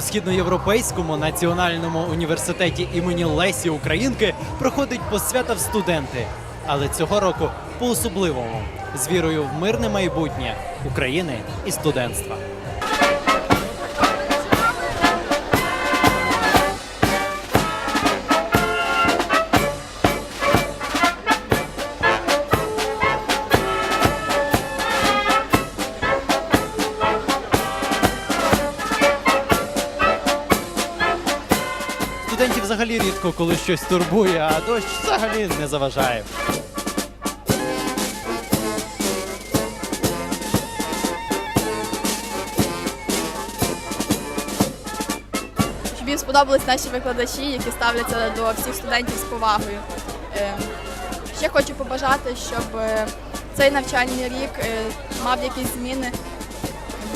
Східноєвропейському національному університеті імені Лесі Українки проходить посвята в студенти. Але цього року по-особливому з вірою в мирне майбутнє України і студентства. Рідко коли щось турбує, а дощ взагалі не заважає. щоб їм сподобались наші викладачі, які ставляться до всіх студентів з повагою. Е, Ще хочу побажати, щоб е, цей навчальний рік е, мав якісь зміни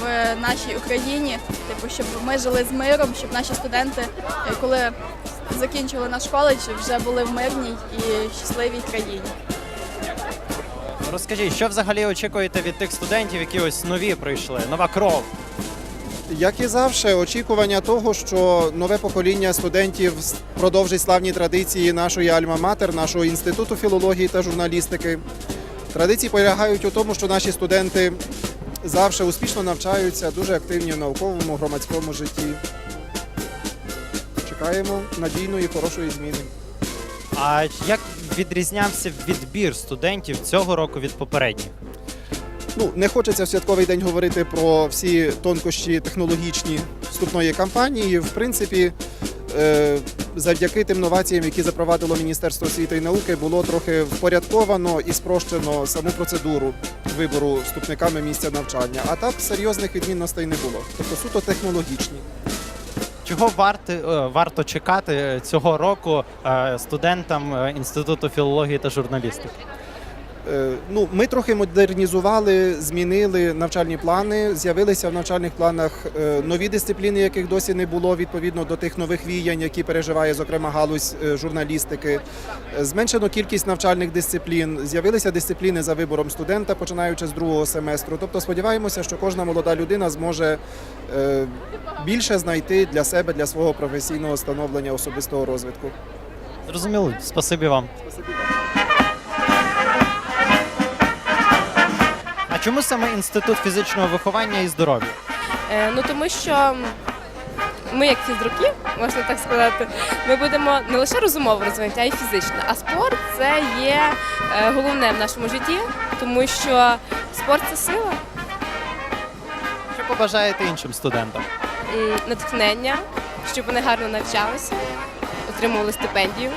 в нашій Україні, типу, щоб ми жили з миром, щоб наші студенти, е, коли закінчили наш коледж, вже були в мирній і щасливій країні. Розкажіть, що взагалі очікуєте від тих студентів, які ось нові прийшли, нова кров? Як і завжди, очікування того, що нове покоління студентів продовжить славні традиції нашої альма-матер, нашого інституту філології та журналістики. Традиції полягають у тому, що наші студенти завжди успішно навчаються, дуже активні в науковому громадському житті. Чекаємо надійної хорошої зміни. А як відрізнявся відбір студентів цього року від попередніх? Ну, не хочеться в святковий день говорити про всі тонкощі технологічні вступної кампанії. В принципі, е, завдяки тим новаціям, які запровадило Міністерство освіти і науки, було трохи впорядковано і спрощено саму процедуру вибору вступниками місця навчання. А так серйозних відмінностей не було. Тобто суто технологічні. Чого варти, е, варто чекати цього року е, студентам е, Інституту філології та журналістики? Е, Ну, ми трохи модернізували, змінили навчальні плани. З'явилися в навчальних планах е, нові дисципліни, яких досі не було відповідно до тих нових віянь, які переживає зокрема галузь е, журналістики. Зменшено кількість навчальних дисциплін. З'явилися дисципліни за вибором студента, починаючи з другого семестру. Тобто сподіваємося, що кожна молода людина зможе більше знайти для себе, для свого професійного становлення особистого розвитку. Зрозуміло, спасибі вам. А чому саме інститут фізичного виховання і здоров'я? Е, Ну тому що ми, як фізруки, можна так сказати, ми будемо не лише розумово розвинути, а й фізично. А спорт це є е, головне в нашому житті, тому що спорт це сила, Що побажаєте іншим студентам? м, натхнення, щоб вони гарно навчалися, отримували стипендію,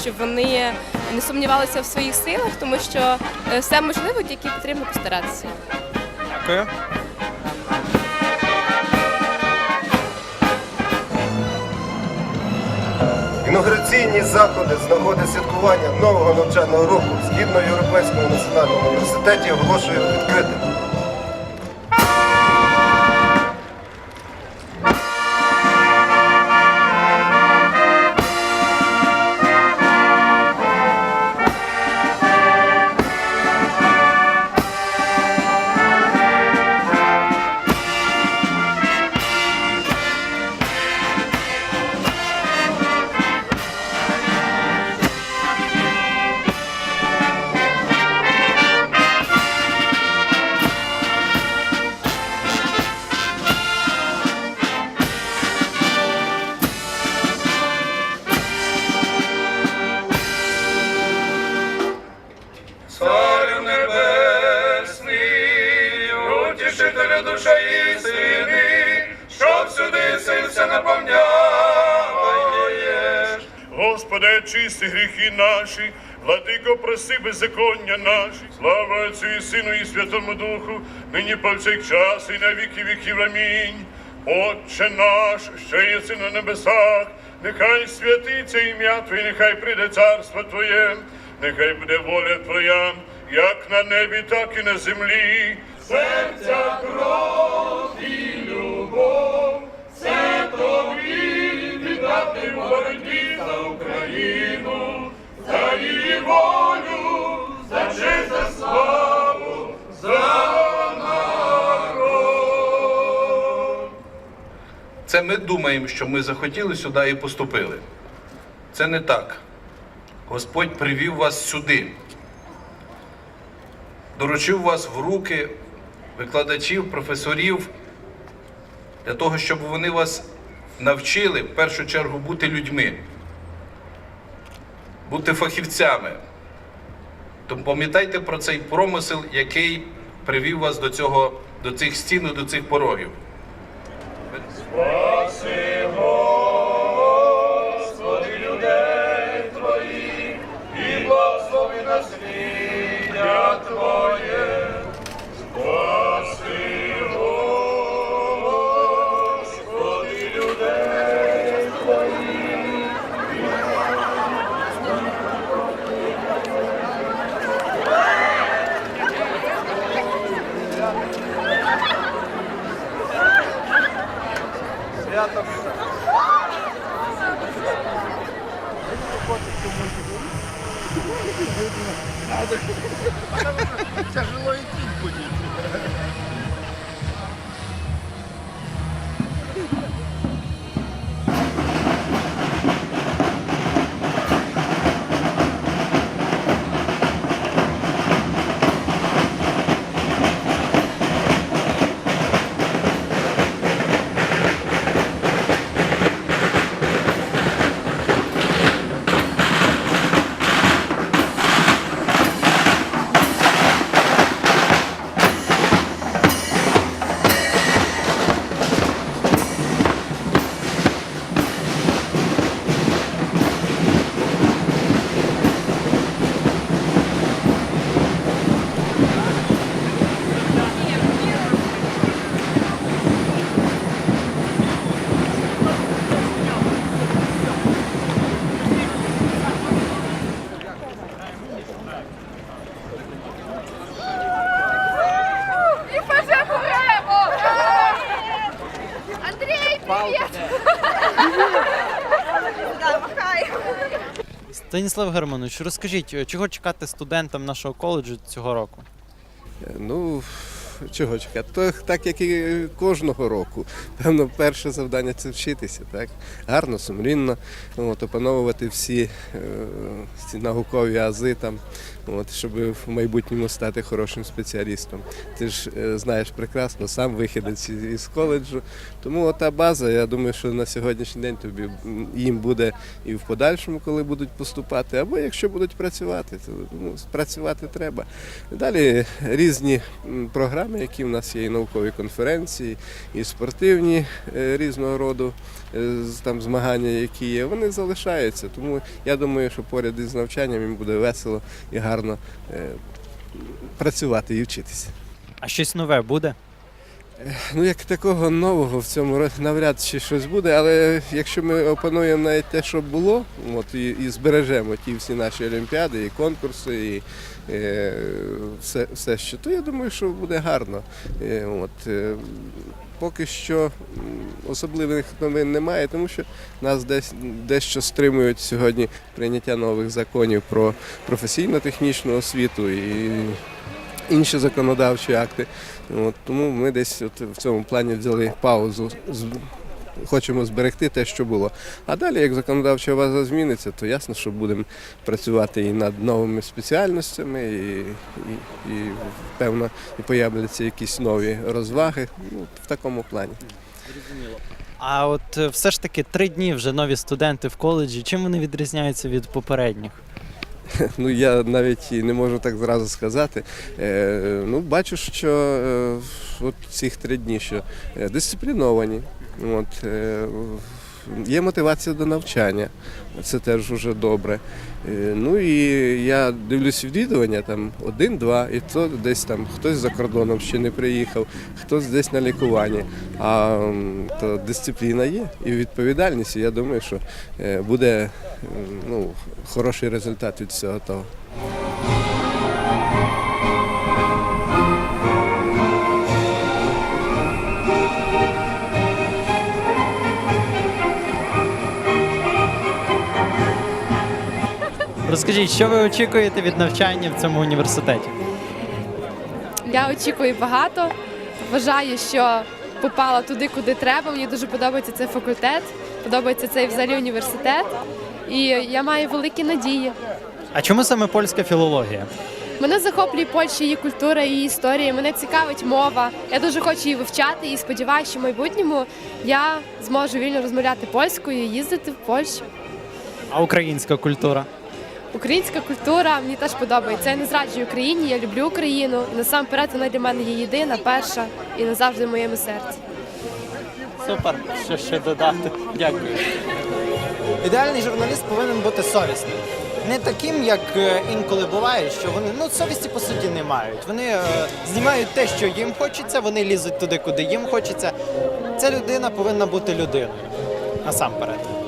щоб вони не сумнівалися в своїх силах, тому що е, все можливо, тільки потрібно постаратися. Дякую. Інаугураційні заходи з нагоди святкування нового навчального року в Східноєвропейському національному університеті оголошую відкритим. Господи, чисти гріхи наші, владико, проси беззаконня наші, слава Отцю і Сину і Святому Духу, нині повсякчас і на віки віків. Амінь. Отче наш, що єси на небесах, нехай святиться ім'я Твоє, нехай прийде царство Твоє, нехай буде воля Твоя, як на небі, так і на землі. Серця кров і любов, це тобі віддати боротьбі Україну, за її волю, за честь, за славу, за народ. Це ми думаємо, що ми захотіли сюди і поступили. Це не так. Господь привів вас сюди, доручив вас в руки викладачів, професорів, для того, щоб вони вас навчили в першу чергу бути людьми, бути фахівцями. Тому пам'ятайте про цей промисел, який привів вас до, цього, до цих стін, і до цих порогів. Станіслав Германович, розкажіть, е, чого чекати студентам нашого коледжу цього року? Ну, чого чекати? То так, як і кожного року. Певно, перше завдання це вчитися, так? Гарно, сумлінно, от, опановувати всі е, ці наукові ази, там, от, щоб в майбутньому стати хорошим спеціалістом. Ти ж е, знаєш прекрасно, сам вихідець із- коледжу. Тому та база, я думаю, що на сьогоднішній день тобі їм буде і в подальшому, коли будуть поступати, або якщо будуть працювати, то ну, працювати треба. Далі різні програми, які в нас є, і наукові конференції, і спортивні е, різного роду е, там змагання, які є, вони залишаються. Тому я думаю, що поряд із навчанням їм буде весело і гарно е, працювати і вчитися. А щось нове буде? Ну, як такого нового в цьому році навряд чи щось буде, але якщо ми опануємо навіть те, що було, от, і, і збережемо ті всі наші олімпіади, і конкурси, і е, все, все що, то я думаю, що буде гарно. Е, от, е, поки що особливих новин немає, тому що нас десь дещо стримують сьогодні прийняття нових законів про професійно-технічну освіту і інші законодавчі акти. От, тому ми десь от в цьому плані взяли паузу. Хочемо зберегти те, що було. А далі, як законодавча база зміниться, то ясно, що будемо працювати і над новими спеціальностями, і, і, і певно, і появляться якісь нові розваги. Ну, в такому плані. А от е, все ж таки три дні вже нові студенти в коледжі. Чим вони відрізняються від попередніх? Ну я навіть і не можу так зразу сказати. Е, ну, бачу, що е, от цих три дні що е, дисципліновані. От, е, є мотивація до навчання, це теж вже добре. Е, ну і я дивлюсь відвідування там один-два, і то десь там хтось за кордоном ще не приїхав, хтось десь на лікуванні. А то дисципліна є і відповідальність. І я думаю, що е, буде ну, хороший результат від всього того. Розкажіть, що ви очікуєте від навчання в цьому університеті? Я очікую багато. Вважаю, що попала туди, куди треба. Мені дуже подобається цей факультет, подобається цей взагалі університет. І я маю великі надії. А чому саме польська філологія? Мене захоплює Польща, її культура, її історія. Мене цікавить мова. Я дуже хочу її вивчати і сподіваюся, що в майбутньому я зможу вільно розмовляти польською, і їздити в Польщу. А українська культура? Українська культура мені теж подобається. Я не зраджую Україні, я люблю Україну. І насамперед вона для мене є єдина, перша і назавжди в моєму серці. Супер, що ще додати. Дякую. Ідеальний журналіст повинен бути совісним. Не таким, як е, інколи буває, що вони ну совісті по суті не мають. Вони е, знімають те, що їм хочеться, вони лізуть туди, куди їм хочеться. Ця людина повинна бути людиною насамперед.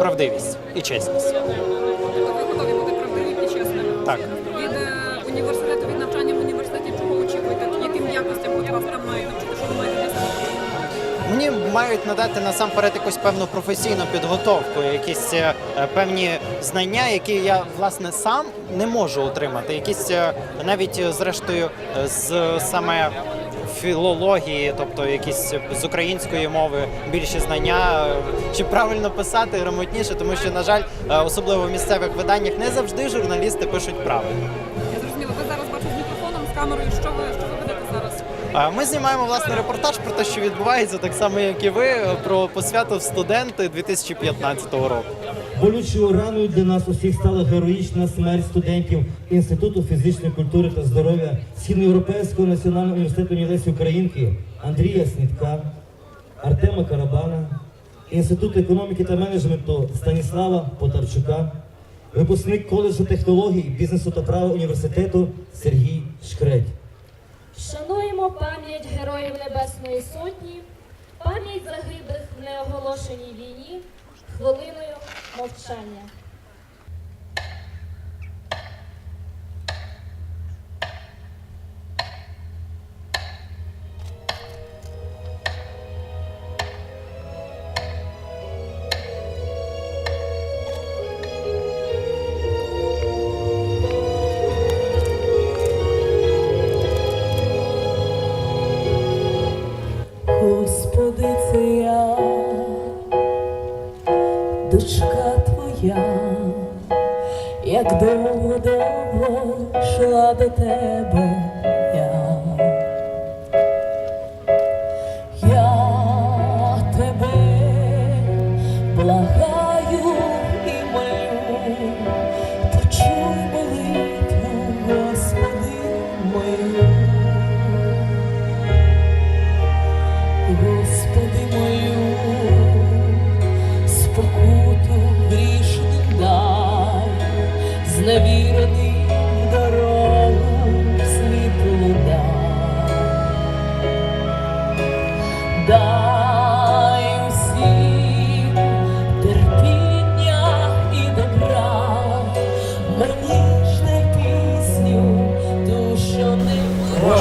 Правдивість і чесність. Тобто ви готові бути правдивими і чесними. Так. Від е, університету, від навчання в університеті, чого очікуєте? Яким якостям от вас там мають навчити, що ви маєте десь? Мені мають надати насамперед якусь певну професійну підготовку, якісь е, певні знання, які я власне сам не можу отримати. Якісь е, навіть е, зрештою е, з саме філології, тобто якісь з української мови більші знання, чи правильно писати грамотніше, тому що, на жаль, особливо в місцевих виданнях не завжди журналісти пишуть правильно. Я зрозуміла, ви зараз бачу з мікрофоном, з камерою, що ви, що ви ведете зараз? Ми знімаємо власне репортаж про те, що відбувається, так само як і ви, про посвяту в студенти 2015 року. Болючою раною для нас усіх стала героїчна смерть студентів Інституту фізичної культури та здоров'я Східноєвропейського національного університету імені Лесі Українки Андрія Снітка, Артема Карабана, Інституту економіки та менеджменту Станіслава Потарчука, випускник коледжу технологій, бізнесу та права університету Сергій Шкредь. Шануємо пам'ять Героїв Небесної Сотні, пам'ять загиблих в неоголошеній війні хвилиною zaobostrzenie.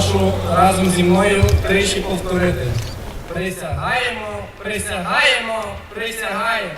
Прошу разом зі мною тричі повторити. Присягаємо, присягаємо, присягаємо.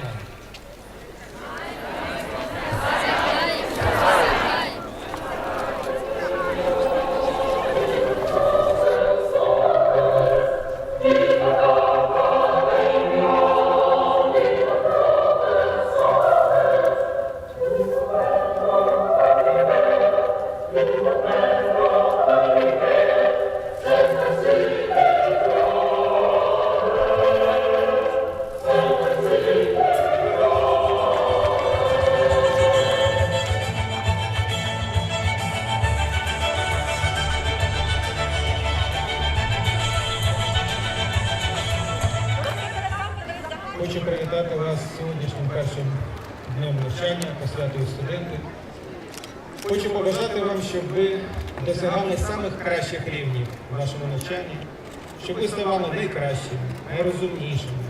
Щоб найкращими, найрозумнішими,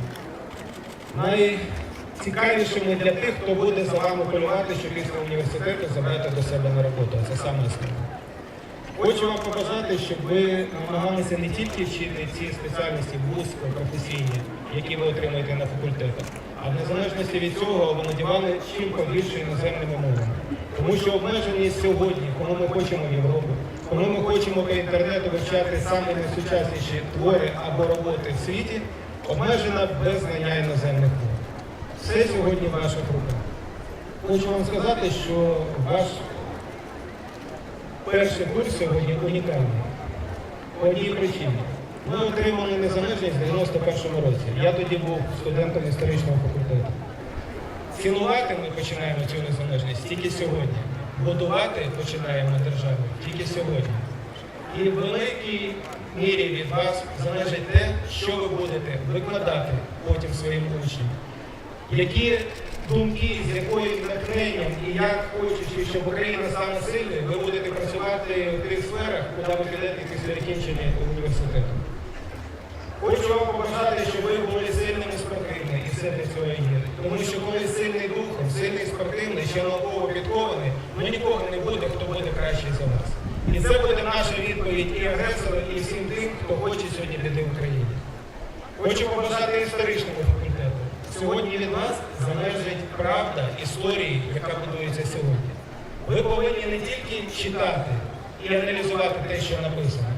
найцікавішими для тих, хто буде за вами полювати, щоб після університету забрати до себе на роботу. Це саме основне. Хочу вам побажати, щоб ви намагалися не тільки вчити ці спеціальності вузько, професійні, які ви отримуєте на факультетах, а в незалежності від цього володівали чим побільше іноземними мовами. Тому що обмеженість сьогодні, кому ми хочемо Європу, коли ми хочемо по інтернету вивчати саме найсучасніші твори або роботи в світі, обмежена без знання іноземних мов. Все сьогодні в ваших руках. Хочу вам сказати, що ваш перший курс сьогодні унікальний. По одній причині. Ми отримали незалежність в 91-му році. Я тоді був студентом історичного факультету. Цінувати ми починаємо цю незалежність тільки сьогодні. Будувати починаємо державу тільки сьогодні. І в великій мірі від вас залежить те, що ви будете викладати потім своїм учням. Які думки, з якою натхненням і як хочучи, щоб Україна стала сильною, ви будете працювати в тих сферах, куди ви підете після закінчення університету. Хочу вам побажати, щоб ви були сильними спортивними, і все для цього є. Тому що коли сильний духом, сильний спортивний, ще науково підкований, нікого не буде, хто буде кращий за вас. І це буде наша відповідь і агресору, і всім тим, хто хоче сьогодні біди Україні. Хочу побажати історичному факультету. Сьогодні від вас залежить правда історії, яка будується сьогодні. Ви повинні не тільки читати і аналізувати те, що написано,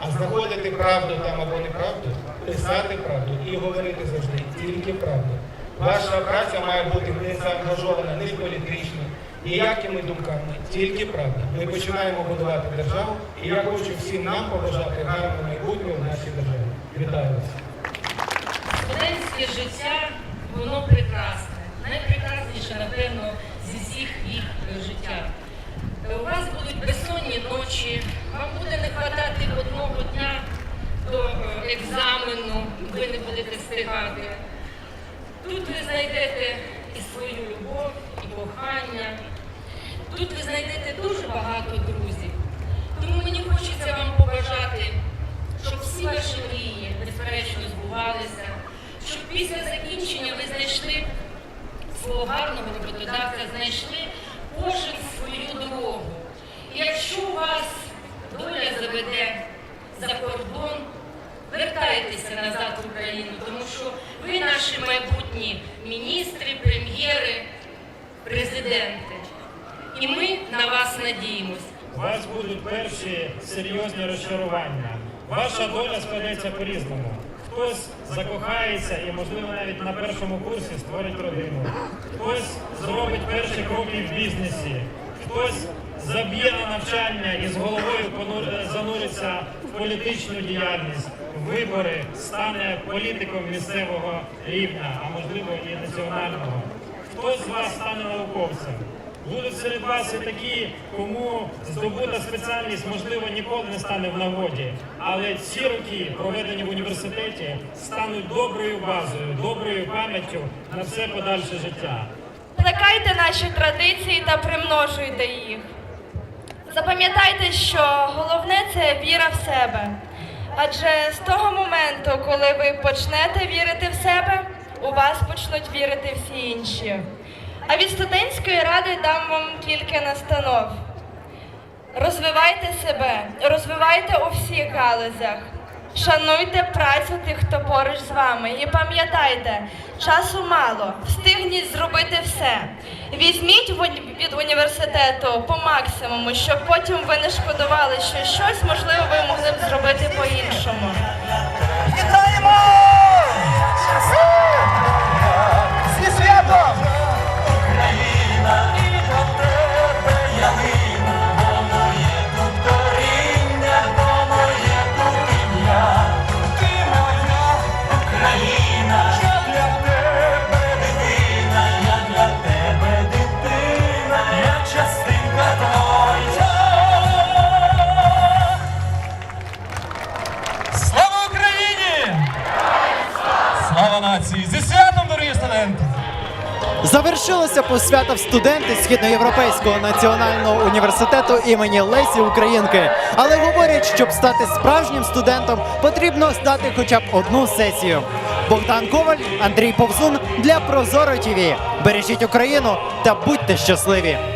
а знаходити правду там або неправду, писати правду і говорити завжди тільки правду. Ваша праця має бути не заангажована ні політично, ніякими думками, тільки правда. Ми починаємо будувати державу, і я хочу всім нам побажати гарного майбутнього в нашій державі. Вітаю вас! Студентське життя, воно прекрасне. Найпрекрасніше, напевно, зі всіх вік е, життя. Е, У вас будуть безсонні ночі, вам буде не хватати одного дня до е, екзамену, ви не будете встигати. Тут ви знайдете і свою любов, і кохання. Тут ви знайдете дуже багато друзів. Тому мені хочеться вам побажати, щоб всі ваші мрії безперечно збувалися, щоб після закінчення ви знайшли свого гарного роботодавця, знайшли кожен свою дорогу. І якщо у вас доля заведе за кордон, вертайтеся назад в Україну, тому що ви наші майбутні міністри, прем'єри, президенти. І ми на вас надіємось. У вас будуть перші серйозні розчарування. Ваша доля складеться по-різному. Хтось закохається і, можливо, навіть на першому курсі створить родину. Хтось зробить перші кроки в бізнесі, хтось заб'є на навчання і з головою зануриться в політичну діяльність, вибори, стане політиком місцевого рівня, а можливо і національного. Хтось з вас стане науковцем. Будуть серед вас і такі, кому здобута спеціальність, можливо, ніколи не стане в нагоді. Але ці роки, проведені в університеті, стануть доброю базою, доброю пам'яттю на все подальше життя. Плекайте наші традиції та примножуйте їх. Запам'ятайте, що головне це віра в себе. Адже з того моменту, коли ви почнете вірити в себе, у вас почнуть вірити всі інші. А від студентської ради дам вам кілька настанов. Розвивайте себе, розвивайте у всіх галузях. Шануйте працю тих, хто поруч з вами. І пам'ятайте, часу мало, встигніть зробити все. Візьміть від університету по максимуму, щоб потім ви не шкодували, що щось можливо ви могли б зробити по-іншому. Слава Завершилося посвята в студенти Східноєвропейського національного університету імені Лесі Українки. Але говорять, щоб стати справжнім студентом, потрібно здати хоча б одну сесію. Богдан Коваль, Андрій Повзун для Прозоро ТІВІ. Бережіть Україну та будьте щасливі!